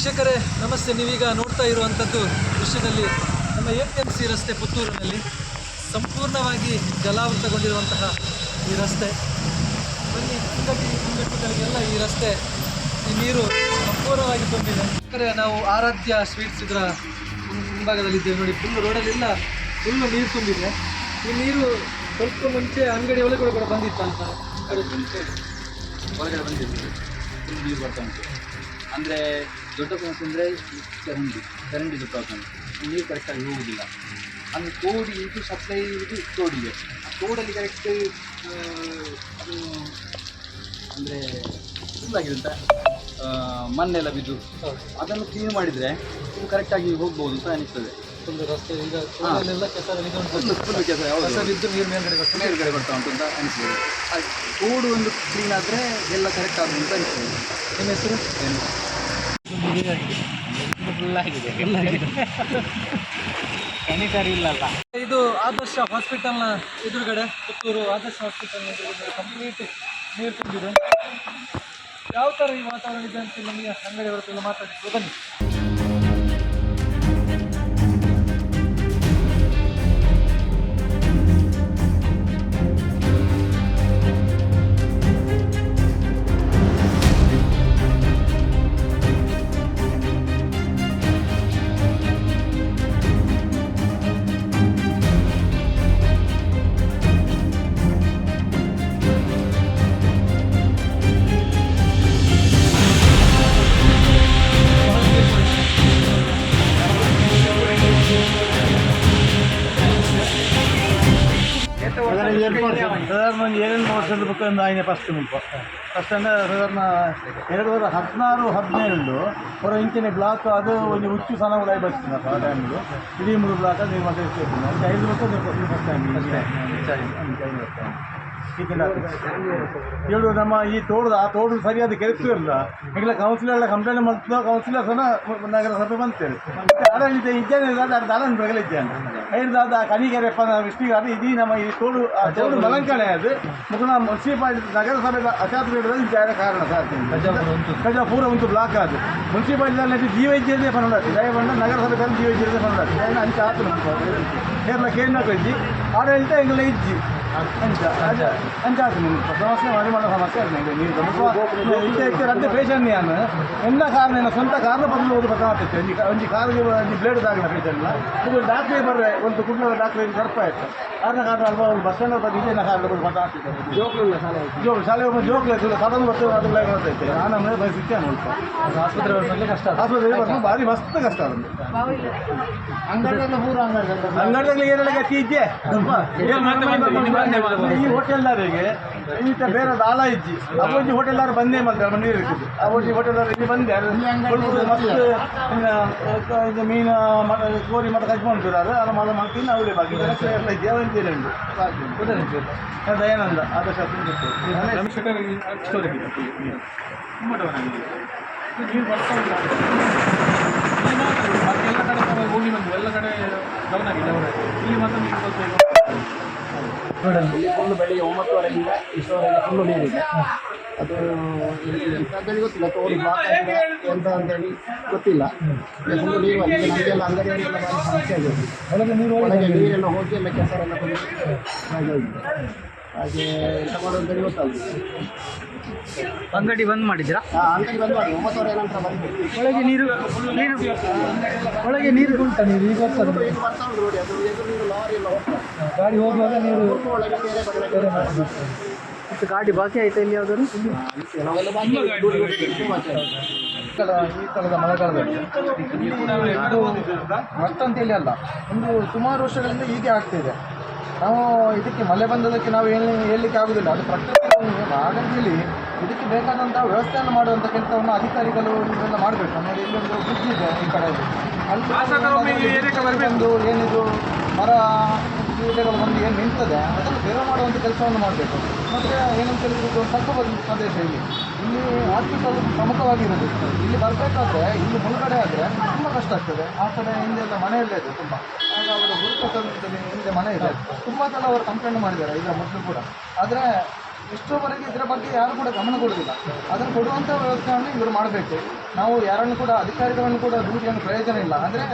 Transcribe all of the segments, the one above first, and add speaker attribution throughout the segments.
Speaker 1: ವೀಕ್ಷಕರೇ, ನಮಸ್ತೆ. ನೀವೀಗ ನೋಡ್ತಾ ಇರುವಂಥದ್ದು ದೃಶ್ಯದಲ್ಲಿ ನಮ್ಮ ಎ ಪಿ ಎಂ ಸಿ ರಸ್ತೆ ಪುತ್ತೂರಿನಲ್ಲಿ ಸಂಪೂರ್ಣವಾಗಿ ಜಲಾವೃತಗೊಂಡಿರುವಂತಹ ಈ ರಸ್ತೆ. ಬನ್ನಿ ಅಂಗಡಿ ಅಂಗಡಿಗಳಿಗೆಲ್ಲ ಈ ರಸ್ತೆ ಈ ನೀರು ಸಂಪೂರ್ಣವಾಗಿ ತುಂಬಿದೆ. ಯಾಕಂದರೆ ನಾವು ಆರಾಧ್ಯ ಸ್ವೀಟ್ಸ್ ಇದರ ಮುಂಭಾಗದಲ್ಲಿದ್ದೇವೆ ನೋಡಿ. ಫುಲ್ ರೋಡಲ್ಲೆಲ್ಲ ಫುಲ್ಲು ನೀರು ತುಂಬಿದೆ. ಈ ನೀರು ಸ್ವಲ್ಪ ಮುಂಚೆ ಅಂಗಡಿ ಒಳಗಡೆ ಕೂಡ ಬಂದಿತ್ತು ಅಂತ ಅದು ಮುಂಚೆ
Speaker 2: ಒಳಗಡೆ ಬಂದಿದ್ದೀವಿ. ಫುಲ್ ನೀರು ಬರ್ತಾ ಉಂಟು. ಅಂದರೆ ದೊಡ್ಡ ಸಮಸ್ಯೆ ಅಂದರೆ ಚರಂಡಿ ಚರಂಡಿದು ಪ್ರಾಬ್ಲಮ್ ನೀರು ಕರೆಕ್ಟಾಗಿ ಹೋಗುವುದಿಲ್ಲ ಅಂದರೆ ತೋಡಿ ಇದು ಸಪ್ಲೈ ಇದು ತೋಡಿಗೆ. ಆ ತೋಡಲ್ಲಿ ಕರೆಕ್ಟ್ ಅದು ಅಂದರೆ ಫುಲ್ಲಾಗಿದೆ ಅಂತ ಮಣ್ಣೆಲ್ಲ ಬಿದ್ದು. ಅದನ್ನು ಕ್ಲೀನ್ ಮಾಡಿದರೆ ಇದು ಕರೆಕ್ಟಾಗಿ ಹೋಗ್ಬೋದು ಅಂತ ಅನಿಸ್ತದೆ.
Speaker 1: ಒಂದು ರಸ್ತೆ ಈಗ ರೋಡಲ್ಲೆಲ್ಲ ಕೆಸರು
Speaker 2: ಫುಲ್
Speaker 1: ಉಂಟು
Speaker 2: ಕೆಲಸ
Speaker 1: ಬಿದ್ದು ನೀರು ಮೇಲ್ಗಡೆ
Speaker 2: ಮೇಲ್ಗಡೆ ಬರ್ತಾ ಉಂಟು ಅಂತ ಅನಿಸ್ತದೆ. ತೋಡು ಒಂದು ಕ್ಲೀನ್ ಆದರೆ ಎಲ್ಲ ಕರೆಕ್ಟ್ ಆಗುತ್ತೆ ಅಂತ ಅನಿಸ್ತದೆ.
Speaker 1: ನಿಮ್ಮ ಹೆಸರು?
Speaker 3: ಇಲ್ಲಲ್ಲ
Speaker 1: ಇದು ಆದರ್ಶ ಹಾಸ್ಪಿಟಲ್ನ ಎದುರುಗಡೆ, ಪುತ್ತೂರು ಆದರ್ಶ ಹಾಸ್ಪಿಟಲ್ ಕಂಪ್ಲೀಟ್ ನೀರು ತುಂಬಿದೆ. ಯಾವ ಥರ ಈ ವಾತಾವರಣ ಇದೆ ಅಂತ ನಮಗೆ ಅಂಗಡಿ ಹೊರತೆಲ್ಲ ಮಾತಾಡಿದ್ರು ಬನ್ನಿ.
Speaker 3: ಸಾಧಾರಣ ಒಂದು ಏಳೆಂಟು ವರ್ಷದ ಬುಕ್ ಒಂದು ಆಯ್ನೆ ಫಸ್ಟ್ ಮುಲ್ಪ ಫಸ್ಟ್ ಅಂದರೆ ಸಾಧಾರಣ ಎರಡು ಸಾವಿರದ ಹದಿನಾರು ಹದಿನೇಳು ಅವರ ಇಂಚಿನ ಬ್ಲಾಕ್ ಅದು ಒಂದು ಹುಚ್ಚು ಸಣ್ಣ ಕೂಡ ಬರ್ತೀನಿ ಆ ಟೈಮ್ದು ಇಡೀ ಮೂರು ಬ್ಲಾಕ್ ಅದು ಮತ್ತೆ ಅದಕ್ಕೆ ಐದು ವರ್ಷ ಫಸ್ಟ್ ಟೈಮ್ ಹೇಳು ನಮ್ಮ ಈ ತೋಡು ಆ ತೋಡು ಸರಿಯಾದ ಕೆಲಸ ಇಲ್ಲ. ಈಗಲೇ ಕೌನ್ಸಿಲರ್ ಎಲ್ಲ ಕಂಪ್ಲೇಂಟ್ ಮಾಡ್ತಾ ಕೌನ್ಸಿಲರ್ ಸಹ ನಗರ ಸಭೆ ಬಂತೇವೆ ಆಡಳಿತ ಇದ್ದೇನೆ ಆಡಳಿತ ಬರಲಿದ್ದೇನೆ ವಿಷ್ಟಿಗಾದ ಇದೀ ನಮ್ಮ ಈ ತೋಡು ಆ ತೋಡು ಮಲಂಕಣೆ ಅದು. ಮುಖನ ಮುನ್ಸಿಪಾಲಿಟಿ ನಗರಸಭೆ ಅಚಾತುರ್ಯದಲ್ಲಿ ಜಾಗ ಕಾರಣ ಸರ್ ಕಜ ಪೂರ ಒಂದು. ಬ್ಲಾಕ್ ಅದು. ಮುನ್ಸಿಪಾಲಿಟಿ ಜೀವೈದ್ಯದೇ ಪನ್ನಡಾತಿ ದಯವಂಡ ನಗರಸಭೆದಲ್ಲಿ ಜೀವೈದ್ಯದೇ ಪನ್ನಡಾತಿ ದಯನ ಅಂಚ ಆತು ಕೇರಳ ಕೇಂದ್ರ ಕಳಿಸಿ ಆಡಳಿತ ಎಂಗ್ಲ ಇಜ್ಜಿ. ಇಂಚ ಇತ್ತೆ ರದ್ದೆ ಪೇಷಂಟ್ ನಾನು ಎಲ್ಲ ಕಾರಣ ನನ್ನ ಸ್ವಂತ ಕಾರಣ ಬಂದು ಹೋಗಿ ಬದಲಾಗ್ತೈತೆ ಒಂಜಿ ಒಂಜಿ ಕಾರಿಗೆ ಒಂಜಿ ಬ್ಲೇಡ್ ದಾಗಿನ ಪೇಷಂಟ್ನ ಇದು. ಡಾಕ್ಟ್ರಿಗೆ ಬರ್ರೆ ಒಂದು ಕುಟುಂಬದ ಡಾಕ್ಟ್ರಿಗೆ ಸರ್ಪ ಆಯ್ತು ಕಾರಣ ಕಾರಣ ಅಲ್ವಾ ಒಂದು ಬಸ್ ಸ್ಟ್ಯಾಂಡ್ ಬಂದು ಇದೇ ಕಾರಣ ಬಂದು ಬದಲಾಗ್ತೈತೆ ಜೋಕ್ಲು ಶಾಲೆ ಜೋಕ್ ಶಾಲೆ ಒಬ್ಬ ಜೋಕ್ಲು ಇತ್ತು ಸಡನ್ ಅದು ಬರ್ತೈತೆ ನಾನು
Speaker 1: ಆಸ್ಪತ್ರೆ ಕಷ್ಟ
Speaker 3: ಆಸ್ಪತ್ರೆ ಬರ್ಬೇಕು ಭಾರಿ ಮಸ್ತ್ ಕಷ್ಟ ಅದು
Speaker 4: ಅಂಗಡಿಯೆಲ್ಲ ಪೂರ ಅಂಗಡಿ
Speaker 3: ಅಂಗಡಿಯಲ್ಲಿ ಏನೆಲ್ಲ ಗತಿ ಇದ್ದೆ ಈ ಹೋಟೆಲ್ದಾರಿಗೆ ಈತ ಬೇರೆ ದಾಳ ಇಜ್ಜಿ ಅವೊಂಜಿ ಹೋಟೆಲ್ದಾರ ಬಂದೇ ಮಾಡ್ತಾರೆ ನೀರು ಇರ್ತದೆ. ಅವೊಂಜಿ ಹೋಟೆಲ್ದಾರ ಇಲ್ಲಿ ಬಂದೆ ಮತ್ತೆ ಇದು ಮೀನು ಮ- ಕೋರಿ ಮತ್ತೆ ಕಚ್ಕೊಂಡಿದ್ದಾರೆ ಅದು ಮಾಡ ಮಾಡ್ತೀನಿ ಅವಳೇ ಬಾಕಿ. ಎಲ್ಲ ಇದೆಯಾ ಅಂತೇಳಿ ಉಂಟು ದಯಾನಂದ ಆದರ್ಶ
Speaker 1: ನೀರು ಬರ್ತಾ ಇಲ್ಲ ಎಲ್ಲ ಕಡೆ ಹೋಗಿ ಬಂದು ಎಲ್ಲ ಕಡೆ ಡೌನ್ ಆಗಿದೆ. ಅವರೇ ಇಲ್ಲಿ ಮಾತ್ರ ನೀರು ಸ್ವಲ್ಪ ಈಗ
Speaker 4: ಇಲ್ಲಿ ಫುಲ್ ಬೆಳಿಗ್ಗೆ ಒಂಬತ್ತುವರೆಯಿಂದ ಇಷ್ಟವರೆಗೆ ಫುಲ್ಲು ನೀರಿದೆ ಅದು ಎಂತಂತೇಳಿ ಗೊತ್ತಿಲ್ಲ ತೋಡಿ ಬ್ಲಾಕ್ ಆಗಿದೆ ಎಂತ ಅಂತೇಳಿ ಗೊತ್ತಿಲ್ಲ ಫುಲ್ಲು ನೀರು ಅಲ್ಲಿ ನಮಗೆಲ್ಲ ಅಂಗಡಿಯವರಿಗೆಲ್ಲ ಭಾರಿ ಸಮಸ್ಯೆ ಆಗಿದೆ
Speaker 3: ಒಳಗೆ ನೀರು
Speaker 4: ಒಳಗೆ ನೀರೆಲ್ಲ ಹೋಗಿ ಎಲ್ಲ ಕೆಸರೆಲ್ಲ ಹಾಗೆ ಆಗಿದೆ. ಹಾಗೆ ಎಂತ ಮಾಡೋದು
Speaker 3: ಅಂಗಡಿ ಬಂದ್
Speaker 4: ಮಾಡಿದ್ರಾ ಅಂಗಡಿ ಬಂದು ಮಾಡಿ ಒಂಬತ್ತುವರೆ ನಂತರ
Speaker 3: ಒಳಗೆ ನೀರು ನೀರು ಒಳಗೆ ನೀರು ಉಂಟಾ ನೀರು? ಈಗ
Speaker 4: ಇದು ಇದು ಬರ್ತಾ ಉಂಟು ನೋಡಿ ಅದು ಎದುರು ಲಾರಿ ಎಲ್ಲ ಹೋಗ್ತದೆ
Speaker 3: ಗಾಡಿ ಹೋಗುವಾಗ ನೀರು
Speaker 4: ಒಳಗೆ ಬೇರೆ
Speaker 3: ಮತ್ತು ಗಾಡಿ ಬಾಕಿ ಆಯ್ತಾ ಇಲ್ಲಿ
Speaker 4: ಯಾವ್ದಾರು ಬಾಕಿ.
Speaker 3: ಈ ಕಾಲದ ಮಳೆಗಾಲದಲ್ಲಿ. ಇದು ಮತ್ತಂತೇಳಿ ಅಲ್ಲ ಒಂದು ಸುಮಾರು ವರ್ಷಗಳಿಂದ ಹೀಗೆ ಆಗ್ತಿದೆ ನಾವು ಇದಕ್ಕೆ ಮಳೆ ಬಂದದಕ್ಕೆ ನಾವು ಏನು ಹೇಳಲಿಕ್ಕೆ ಆಗುದಿಲ್ಲ. ಅದು ಪ್ರಕೃತಿ ಹಾಗಂತೇಳಿ ಇದಕ್ಕೆ ಬೇಕಾದಂಥ ವ್ಯವಸ್ಥೆಯನ್ನು ಮಾಡುವಂಥ ಕೆಲಸವನ್ನು ಅಧಿಕಾರಿಗಳು ಇದೆಲ್ಲ ಮಾಡಬೇಕು. ನಮಗೆ ಇಲ್ಲೊಂದು ಬ್ರಿಡ್ಜ್ ಇದೆ ಈ ಕಡೆ. ಅಲ್ಲಿ ಒಂದು ಏನಿದು ಮರ ಕೀಟಗಳು ಬಂದು ಏನು ನಿಂತದೆ ಅದನ್ನು ಬೇರೆ ಮಾಡುವಂಥ ಕೆಲಸವನ್ನು ಮಾಡಬೇಕು. ಮತ್ತು ಏನಂತ ಹೇಳಿದ್ರು ತಕ್ಕ ಸ್ವಲ್ಪ ಪ್ರದೇಶ ಇಲ್ಲಿ. ಇಲ್ಲಿ ಹಾಸ್ಪಿಟಲ್ ಪ್ರಮುಖವಾಗಿರೋದು ಇಲ್ಲಿ ಬರಬೇಕಾದ್ರೆ ಇಲ್ಲಿ ಮುಳುಗಡೆ ಆದರೆ ತುಂಬ ಕಷ್ಟ ಆಗ್ತದೆ. ಆ ಕಡೆ ಹಿಂದೆಲ್ಲ ಮನೆಯಲ್ಲೇ ಇದೆ ತುಂಬ. ಆಗ ಅವರ ಗುರುತುದಲ್ಲಿ ಹಿಂದೆ ಮನೆ ಇದೆ. ತುಂಬ ಸಲ ಅವರು ಕಂಪ್ಲೇಂಟ್ ಮಾಡಿದ್ದಾರೆ ಈಗ ಮೊದಲು ಕೂಡ. ಆದರೆ ಎಷ್ಟೋವರೆಗೆ ಇದರ ಬಗ್ಗೆ ಯಾರು ಕೂಡ ಗಮನ ಕೊಡೋದಿಲ್ಲ ಅದನ್ನು ಕೊಡುವಂಥ ವ್ಯವಸ್ಥೆಯನ್ನು ಇವರು ಮಾಡಬೇಕು.
Speaker 5: ನಾವು ಯಾರನ್ನು ಕೂಡ ಅಧಿಕಾರಿಗಳನ್ನು ಕೂಡ ದೂರಿಗೆ ಪ್ರಯೋಜನ ಇಲ್ಲ. ಅಂದರೆ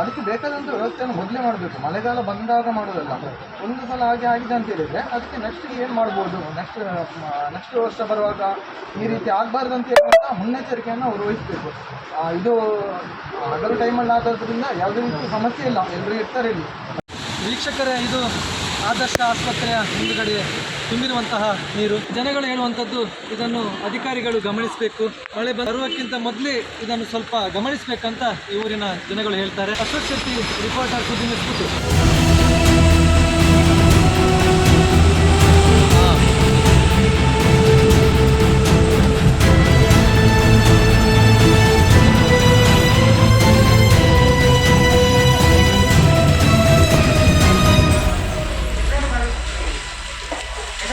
Speaker 5: ಅದಕ್ಕೆ ಬೇಕಾದಂಥ ವ್ಯವಸ್ಥೆಯನ್ನು ಮೊದಲೇ ಮಾಡಬೇಕು. ಮಳೆಗಾಲ ಬಂದಾಗ ಮಾಡೋದಲ್ಲ. ಒಂದು ಸಲ ಹಾಗೆ ಆಗಿದೆ ಅಂತ ಹೇಳಿದರೆ ಅದಕ್ಕೆ ನೆಕ್ಸ್ಟ್ ಏನು ಮಾಡ್ಬೋದು? ನೆಕ್ಸ್ಟ್ ನೆಕ್ಸ್ಟ್ ವರ್ಷ ಬರುವಾಗ ಈ ರೀತಿ ಆಗಬಾರ್ದು ಅಂತ ಹೇಳುವಂಥ ಮುನ್ನೆಚ್ಚರಿಕೆಯನ್ನು ಅವರು ವಹಿಸಬೇಕು. ಇದು ಹಗಲು ಟೈಮಲ್ಲಿ ಆಗೋದ್ರಿಂದ ಯಾವುದೇ ರೀತಿ ಸಮಸ್ಯೆ ಇಲ್ಲ. ಎಲ್ಲರೂ ಇರ್ತಾರೆ ಇಲ್ಲಿ.
Speaker 1: ವೀಕ್ಷಕರೇ, ಇದು ಆದರ್ಶ ಆಸ್ಪತ್ರೆಯ ಹಿಂದುಗಡೆ ತುಂಬಿರುವಂತಹ ನೀರು. ಜನಗಳು ಹೇಳುವಂಥದ್ದು, ಇದನ್ನು ಅಧಿಕಾರಿಗಳು ಗಮನಿಸಬೇಕು. ಮಳೆ ಬರುವಕ್ಕಿಂತ ಮೊದಲೇ ಇದನ್ನು ಸ್ವಲ್ಪ ಗಮನಿಸಬೇಕಂತ ಈ ಊರಿನ ಜನಗಳು ಹೇಳ್ತಾರೆ. ಶೆಟ್ಟಿ ರಿಪೋರ್ಟರ್ ಸುದ್ದಿ